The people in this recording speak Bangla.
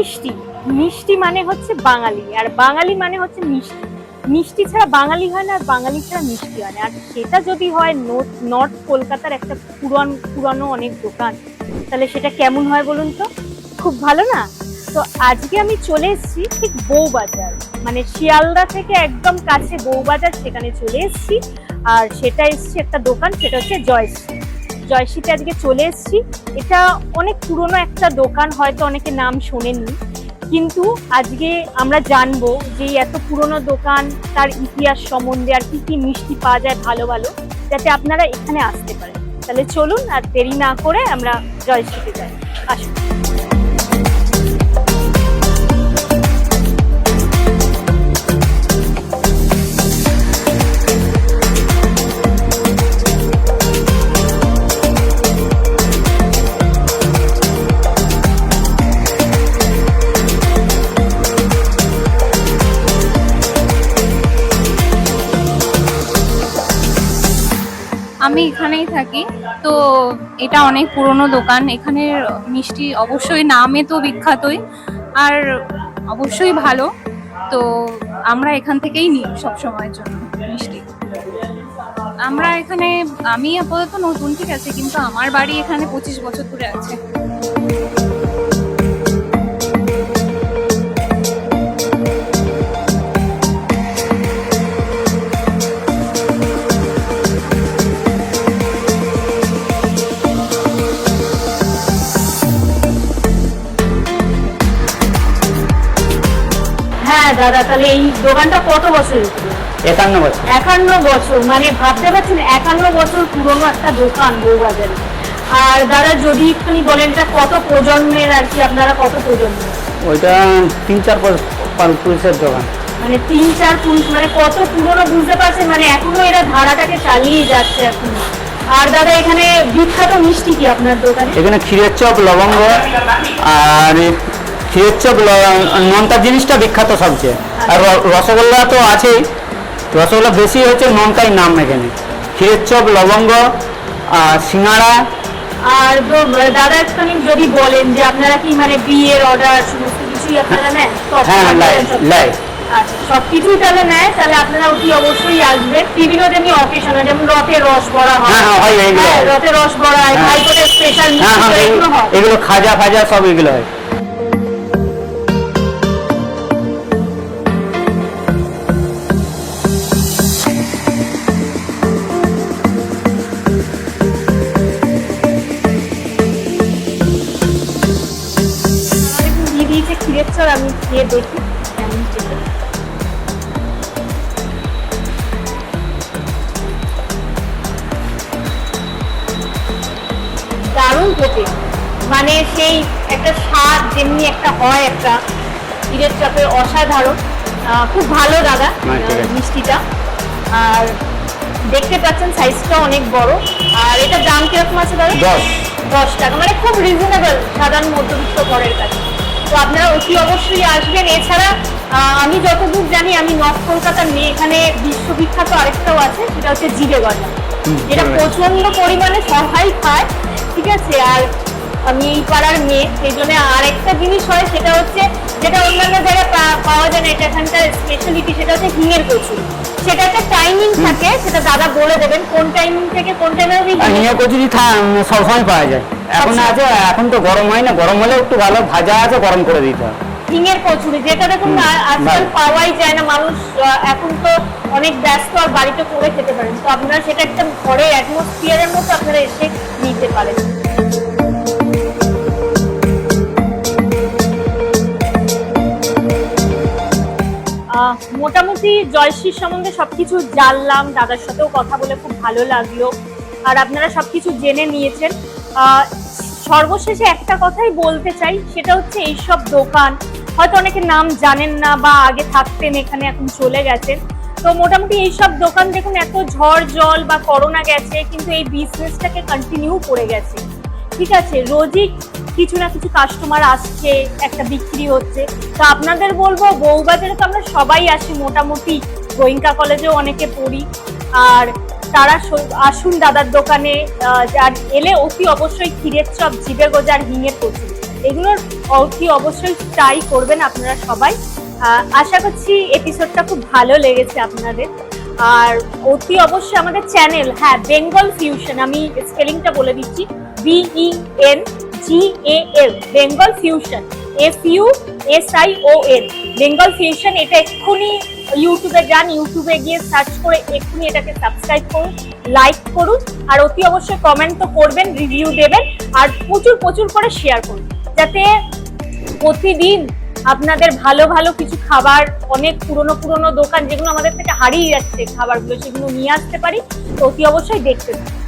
মিষ্টি। মিষ্টি মানে হচ্ছে বাঙালি, আর বাঙালি মানে হচ্ছে মিষ্টি। মিষ্টি ছাড়া বাঙালি হয় না, আর বাঙালি ছাড়া মিষ্টি হয় না। আর সেটা যদি হয় নর্থ কলকাতার একটা পুরান, পুরানো অনেক দোকান, তাহলে সেটা কেমন হয় বলুন তো? খুব ভালো না? তো আজকে আমি চলে এসেছি ঠিক বউবাজার মানে শিয়ালদা থেকে একদম কাছে বউবাজার, সেখানে চলে এসেছি। আর সেটা এসছে একটা দোকান, সেটা হচ্ছে জয়শ্রী। জয়শ্রীতে আজকে চলে এসেছি। এটা অনেক পুরনো একটা দোকান, হয়তো অনেকে নাম শোনেননি। কিন্তু আজকে আমরা জানব যে এত পুরনো দোকান, তার ইতিহাস সম্বন্ধে আর কি কি মিষ্টি পাওয়া যায় ভালো ভালো, যাতে আপনারা এখানে আসতে পারেন। তাহলে চলুন আর দেরি না করে আমরা জয়শ্রীতে যাই। আসুন। আমি এখানেই থাকি। তো এটা অনেক পুরনো দোকান। এখানের মিষ্টি অবশ্যই নামে তো বিখ্যাতই আর অবশ্যই ভালো। তো আমরা এখান থেকেই নিই সব সময়ের জন্য মিষ্টি। আমরা এখানে, আমি আপাতত নতুন, ঠিক আছে, কিন্তু আমার বাড়ি এখানে পঁচিশ বছর ধরে আছে। হ্যাঁ দাদা তাহলে এই দোকানটা কত বছর একান্ন বছর। একান্ন বছর মানে ভাবতে পারছেন একান্ন বছর পুরনো একটা দোকান বউবাজারে আর দাদা যদি একটুখানি বলেন এটা কত প্রজন্মের আর কি আপনারা কত প্রজন্মের? ওইটা তিন চার পুরুষের দোকান। মানে তিন চার পুরুষ মানে কত পুরনো বুঝতে পারছেন মানে এখনও এরা ধারাটাকে চালিয়ে যাচ্ছে এখন। আর দাদা এখানে বিখ্যাত মিষ্টি কি আপনার দোকানে? এখানে ক্ষীরের চপ লবঙ্গ আর ল- নোনতা জিনিসটা বিখ্যাত সবচেয়ে। আর রসগোল্লা তো আছেই। রসগোল্লা বেশি হচ্ছে নোনতাই নাম এখানে। ক্ষীরের চপ লবঙ্গ আর সিঙ্গাড়া। আর তো দাদা একটুখানি যদি বলেন যে আপনারা কি মানে বিয়ের অর্ডার সমস্ত কিছুই আপনারা নেন? হ্যাঁ লাই আচ্ছা সব কিছুই তাহলে নেয়? তাহলে আপনারা অতি অবশ্যই আসবেন। বিভিন্ন যেমনি অকেশনে যেমন রথের রস বড়া হয়। হ্যাঁ, হ্যাঁ, রথের রস বড়া হয় হ্যাঁ। স্পেশাল এগুলো এগুলো- এগুলো খাজা ফাজা সব এগুলো হয়। আমি খেয়ে দেখি কেমন খেতে। দারুণ খেতে। মানে সেই একটা স্বাদ যেমনি একটা হয় একটা ক্ষীরের চপের অসাধারণ। আহ, খুব ভালো দাদা মিষ্টিটা। আর দেখতে পাচ্ছেন সাইজটা অনেক বড়। আর এটা দাম কীরকম আছে দাদা? দশ। দশ টাকা। মানে খুব রিজনেবল সাধারণ মধ্যবিত্ত ঘরের কাছে। তো আপনারা অতি অবশ্যই আসবেন। এছাড়া আমি যতদূর জানি আমি নর্থ কলকাতার মেয়ে এখানে বিশ্ববিখ্যাত আরেকটাও আছে সেটা হচ্ছে জিরে গজা। যেটা প্রচণ্ড পরিমাণে সবাই খায় ঠিক আছে? আর আমি এই পাড়ার মেয়ে সেই জন্য আরেকটা জিনিস হয় সেটা হচ্ছে যেটা অন্যান্য জায়গায় পাওয়া যায় না এটা এখানকার স্পেশালিটি সেটা হচ্ছে হিঙের কচুরি সেটা একটা টাইমিং থাকে সেটা দাদা বলে দেবেন কোন টাইমিং থেকে কোন টাইমে নিয়ে কচুরি সবসময় পাওয়া যায়। এখন আচ্ছা। আছে এখন তো গরম হয় না গরম হলে একটু ভালো ভাজা আছে গরম করে দিতে হবে হিঙের কচুরি যেটা দেখুন আজকাল পাওয়াই যায় না মানুষ এখন তো অনেক ব্যস্ত আর বাড়িতে করে খেতে পারেন। তো আপনারা সেটা একটা ঘরের অ্যাটমসফিয়ারের মতো আপনারা এসে নিতে পারেন। মোটামুটি জয়শ্রীর সম্বন্ধে সবকিছু জানলাম দাদার সাথেও কথা বলে খুব ভালো লাগল। আর আপনারা সবকিছু জেনে নিয়েছেন। সর্বশেষে একটা কথাই বলতে চাই, সেটা হচ্ছে এইসব দোকান, হয়তো অনেকে নাম জানেন না বা আগে থাকতেন, এখানে এখন চলে গেছেন। তো মোটামুটি এইসব দোকান দেখুন, এত ঝড় জল বা করোনা গেছে, কিন্তু এই বিজনেসটাকে কন্টিনিউ করে গেছে। ঠিক আছে, রোজই কিছু না কিছু কাস্টমার আসছে, একটা বিক্রি হচ্ছে। তো আপনাদের বলব, বউবাজারে তো আমরা সবাই আসি, মোটামুটি গোয়েঙ্কা কলেজেও অনেকে পড়ি। আর তারা আসুন দাদার দোকানে আর এলে অতি অবশ্যই ক্ষীরের চপ জিবে গোজার হিঙের কচু। এগুলোর অতি অবশ্যই ট্রাই করবেন আপনারা সবাই। আশা করছি এপিসোডটা খুব ভালো লেগেছে আপনাদের। আর অতি অবশ্যই আমাদের চ্যানেল হ্যাঁ বেঙ্গল ফিউশন আমি স্পেলিংটা বলে দিচ্ছি। B E N G A L Bengal fusion F U S I O N Bengal fusion এটা এক্ষুনি ইউটিউবে যান ইউটিউবে গিয়ে সার্চ করে এক্ষুনি এটাকে সাবস্ক্রাইব করুন লাইক করুন, আর অতি অবশ্যই কমেন্ট তো করবেন রিভিউ দেবেন, আর প্রচুর প্রচুর করে শেয়ার করুন। যাতে প্রতিদিন আপনাদের ভালো ভালো কিছু খাবার, অনেক পুরনো পুরনো দোকান যেগুলো আমাদের থেকে হারিয়ে যাচ্ছে খাবারগুলো, সেগুলো নিয়ে আসতে পারি, তো অতি অবশ্যই দেখতে থাকুন।